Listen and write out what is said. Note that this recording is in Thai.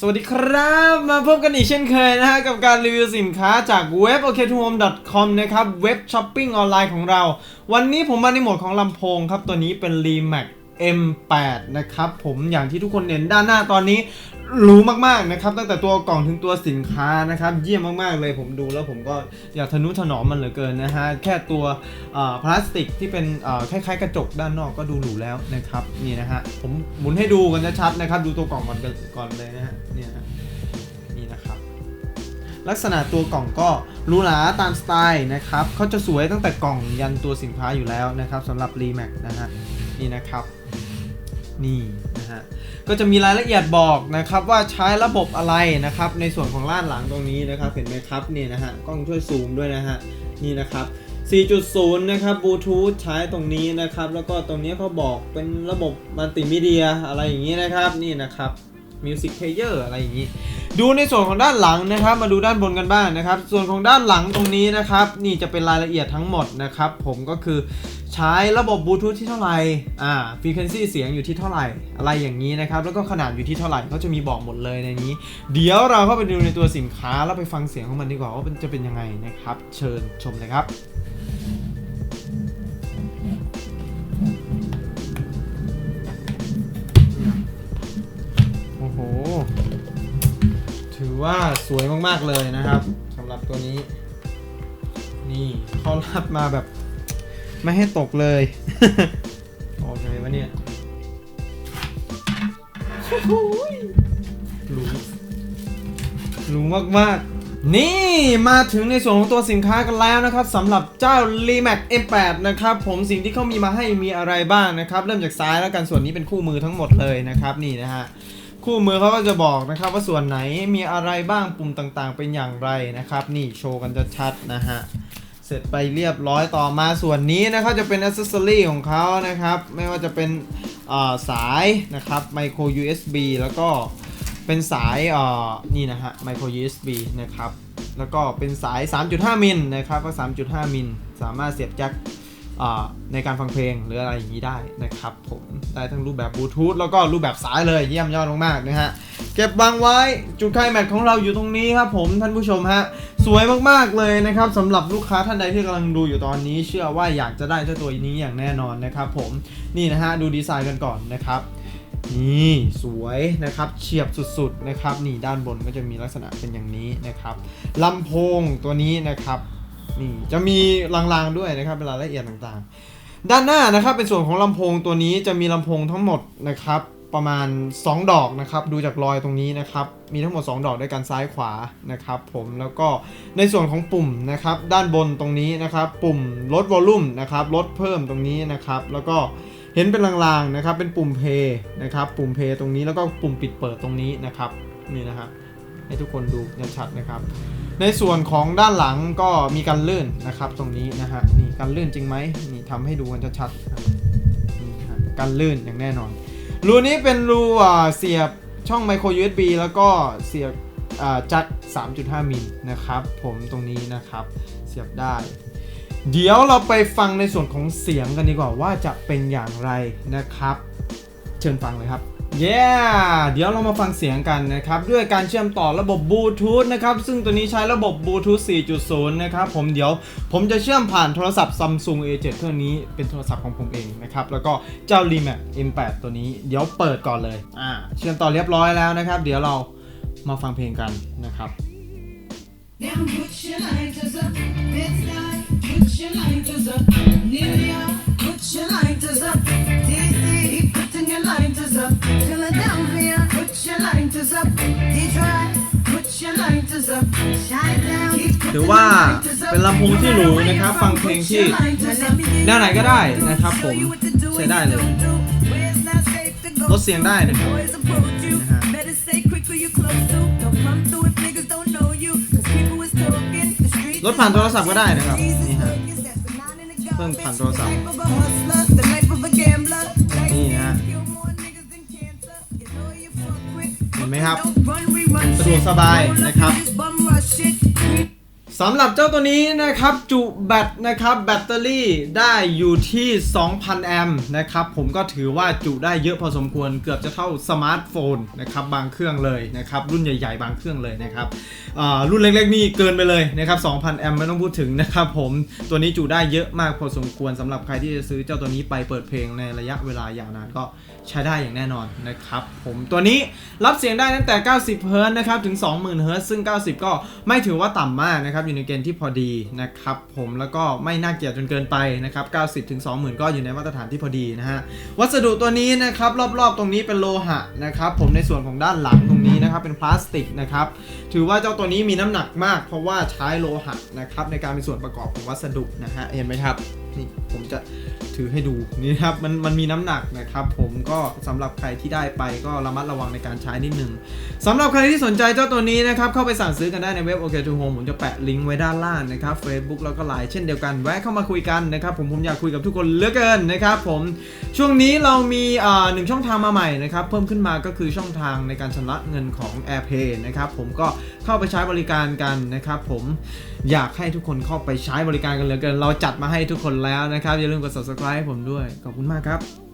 สวัสดีครับ มาพบกันอีกเช่นเคยนะฮะ กับการรีวิวสินค้าจากเว็บ o k t o h o m e com นะครับ เว็บช้อปปิ้งออนไลน์ของเรา วันนี้ผมมาในโหมดของลำโพงครับ ตัวนี้เป็น Remax M8 นะครับ ผมอย่างที่ทุกคนเห็นด้านหน้าตอนนี้ หรู้มากๆนะครับ ตั้งแต่ตัวกล่องถึงตัวสินค้านะครับ เยี่ยมมากๆเลยผมดูแล้วผมก็อยากทะนุถนอมมันเหลือเกินนะฮะแค่ตัวพลาสติกที่เป็นคล้ายๆกระจกด้านนอกก็ดูหรูแล้วนะครับนี่นะฮะผมหมุนให้ดูกันชัดๆนะครับ ดูตัวกล่องก่อนก่อนเลยนะฮะเนี่ยนะนี่นะครับ ลักษณะตัวกล่องก็หรูหราตามสไตล์นะครับเขาจะสวยตั้งแต่กล่องยันตัวสินค้าอยู่แล้วนะครับสำหรับ Remax นะฮะนี่นะครับ นี่นะฮะก็จะมีรายละเอียดบอกนะครับว่าใช้ระบบอะไรนะครับ ในส่วนของล้านหลังตรงนี้นะครับ เห็นไหมครับเนี่ยนะฮะกล้องช่วยซูมด้วยนะฮะนี่นะครับ 4.0 นะครับบลูทูธใช้ตรงนี้นะครับ แล้วก็ตรงนี้เขาบอกเป็นระบบมัลติมีเดียอะไรอย่างนี้นะครับนี่นะครับ Music Player อะไรอย่างนี้ ดูในส่วนของด้านหลังนะครับ มาดูด้านบนกันบ้างนะครับ ส่วนของด้านหลังตรงนี้นะครับ นี่จะเป็นรายละเอียดทั้งหมดนะครับ ผมก็คือ ใช้ระบบบลูทูธที่เท่าไหร่ อ่าฟรีเควนซีเสียงอยู่ที่เท่าไหร่ อะไรอย่างนี้นะครับ แล้วก็ขนาดอยู่ที่เท่าไหร่ก็จะมีบอกหมดเลยในนี้ เดี๋ยวเราเข้าไปดูในตัวสินค้าแล้วไปฟังเสียงของมันดีกว่าว่ามันจะเป็นยังไงนะครับ เชิญชมเลยครับโอ้โห ถือว่าสวยมากๆเลยนะครับสำหรับตัวนี้ นี่เขารับมาแบบ ไม่ให้ตกเลยโอเควะเนี่ยโอ้โหหรูหรูมากๆนี่มาถึงในส่วนของตัวสินค้ากันแล้วนะครับสำหรับเจ้า Remax M8 นะครับผมสิ่งที่เขามีมาให้มีอะไรบ้างนะครับ เริ่มจากซ้ายแล้วกันส่วนนี้เป็นคู่มือทั้งหมดเลยนะครับนี่นะฮะคู่มือเขาก็จะบอกนะครับว่าส่วนไหนมีอะไรบ้างปุ่มต่างๆ เป็นอย่างไรนะครับ นี่โชว์กันจะชัดนะฮะ เสร็จไปเรียบร้อยต่อมาส่วนนี้นะครับจะเป็นอ c เซ s ซอรีของเขานะครับ ไม่ว่าจะเป็นาสายนะครับ micro USB แล้วก็เป็นสายานี่นะฮะ micro USB นะครับ แล้วก็เป็นสาย 3.5 มิลนะครับก็3.5 มิลสามารถเสียบแจ็คในการฟังเพลงหรืออะไรอย่างนี้ได้นะครับผมได้ทั้งรูปแบบบลูทูธแล้วก็รูปแบบสายเลยเยี่ยมยอดมากๆนะฮะ เก็บวางไว้จุดไคลแม็กซ์ของเราอยู่ตรงนี้ครับผมท่านผู้ชมฮะ สวยมากๆเลยนะครับสำหรับลูกค้าท่านใดที่กำลังดูอยู่ตอนนี้ เชื่อว่าอยากจะได้เจ้าตัวนี้อย่างแน่นอนนะครับผมนี่นะฮะดูดีไซน์กันก่อนนะครับนี่สวยนะครับเฉียบสุดๆนะครับนี่ด้านบนก็จะมีลักษณะเป็นอย่างนี้นะครับลำโพงตัวนี้นะครับนี่จะมีรางๆด้วยนะครับเป็นรายละเอียดต่างๆ ด้านหน้านะครับเป็นส่วนของลำโพงตัวนี้จะมีลำโพงทั้งหมดนะครับ ประมาณ 2 ดอกนะครับ ดูจากรอยตรงนี้นะครับ มีทั้งหมด 2 ดอกด้วยกันซ้ายขวานะครับ ผมแล้วก็ในส่วนของปุ่มนะครับ ด้านบนตรงนี้นะครับ ปุ่มลดวอลลุ่มนะครับลดเพิ่มตรงนี้นะครับ แล้วก็เห็นเป็นลางๆนะครับ เป็นปุ่มเพย์นะครับ ปุ่มเพย์ตรงนี้แล้วก็ปุ่มปิดเปิดตรงนี้นะครับนี่นะครับให้ทุกคนดูชัดนะครับ ในส่วนของด้านหลังก็มีการลื่นนะครับ ตรงนี้นะฮะนี่การลื่นจริงไหมนี่ทำให้ดูกันชัดๆนี่ฮะการลื่นอย่างแน่นอน รูนี้เป็นรูเสียบช่องไมโคร USB แล้วก็เสียบอ่าจัก 3.5 มิลนะครับ ผมตรงนี้นะครับเสียบได้ เดี๋ยวเราไปฟังในส่วนของเสียงกันดีกว่าว่าจะเป็นอย่างไรนะครับ เชิญฟังเลยครับ เย้เดี๋ยวเรามาฟังเสียงกันนะครับ ด้วยการเชื่อมต่อระบบบลูทูธนะครับ ซึ่งตัวนี้ใช้ระบบบลูทูธ 4.0 นะครับผมเดี๋ยวผมจะเชื่อมผ่านโทรศัพท์ Samsung A7 เครื่องนี้เป็นโทรศัพท์ของผมเองนะครับ แล้วก็เจ้า Remax M8 ตัวนี้เดี๋ยวเปิดก่อนเลยอ่าเชื่อมต่อเรียบร้อยแล้วนะครับ เดี๋ยวเรามาฟังเพลงกันนะครับ Now put your lighters up, Bed-Stuy, put your lighters up, New York, put your lighters up, up, Philadelphia, put your lighters up, Detroit, put your lighters up, Chi-Town, keep ถือ putting ว่า your lighters up. เป็นลำโพงที่หรูนะครับ ฟังเพลงที่หน้าไหนก็ได้นะครับผมใช้ได้เลย ลดเสียงได้นะครับนะฮะลดผ่านโทรศัพท์ก็ได้นะครับนี่ฮะเพิ่มผ่านโทรศัพท์นี่นะฮะเห็นไหมครับ สะดวกสบายนะครับ สำหรับเจ้าตัวนี้นะครับจุแบตนะครับแบตเตอรี่ได้อยู่ที่ 2,000 แอมป์นะครับผมก็ถือว่าจุได้เยอะพอสมควรเกือบจะเท่าสมาร์ทโฟนนะครับบางเครื่องเลยนะครับรุ่นใหญ่ ๆ บางเครื่องเลยนะครับอ่ารุ่นเล็กๆนี่เกินไปเลยนะครับ 2,000 แอมป์ไม่ต้องพูดถึงนะครับผมตัวนี้จุได้เยอะมากพอสมควรสำหรับใครที่จะซื้อเจ้าตัวนี้ไปเปิดเพลงในระยะเวลายาวนานก็ใช้ได้อย่างแน่นอนนะครับผมตัวนี้รับเสียงได้ตั้งแต่ 90 เฮิร์ตนะครับถึง 20,000 เฮิร์ตซ์ซึ่ง 90 ก็ไม่ถือว่าต่ำมากนะครับอยู่ในเกณฑ์ที่พอดีนะครับผมแล้วก็ไม่น่าเกลียดจนเกินไปนะครับ90ถึง20,000 ก็อยู่ในมาตรฐานที่พอดีนะฮะวัสดุตัวนี้นะครับรอบๆ ตรงนี้เป็นโลหะนะครับผมในส่วนของด้านหลังตรงนี้นะครับเป็นพลาสติกนะครับถือว่าเจ้าตัวนี้มีน้ำหนักมาก เพราะว่าใช้โลหะนะครับในการเป็นส่วนประกอบของวัสดุนะฮะเห็นไหมครับนี่ผมจะถือให้ดูนี่ครับมันมันมีน้ำหนักนะครับ ผมก็สำหรับใครที่ได้ไปก็ระมัดระวังในการใช้นิดนึงสำหรับใครที่สนใจเจ้าตัวนี้นะครับเข้าไปสั่งซื้อกันได้ในเว็บ OK to Home ผมจะแปะลิงก์ไว้ด้านล่างนะครับ Facebook แล้วก็ไลน์เช่นเดียวกันแวะเข้ามาคุยกันนะครับผมผมอยากคุยกับทุกคนเหลือเกินนะครับผมช่วงนี้เรามีอ่าหนึ่งช่องทางมาใหม่นะครับเพิ่มขึ้นมาก็คือช่องทางในการชำระเงินของ AirPay นะครับผมก็เข้าไปใช้บริการกันนะครับผมอยากให้ทุกคนเข้าไปใช้บริการกันเหลือเกิน เราจัดมาให้ทุกคนแล้วนะครับอย่าลืมกด subscribe ให้ผมด้วยขอบคุณมากครับ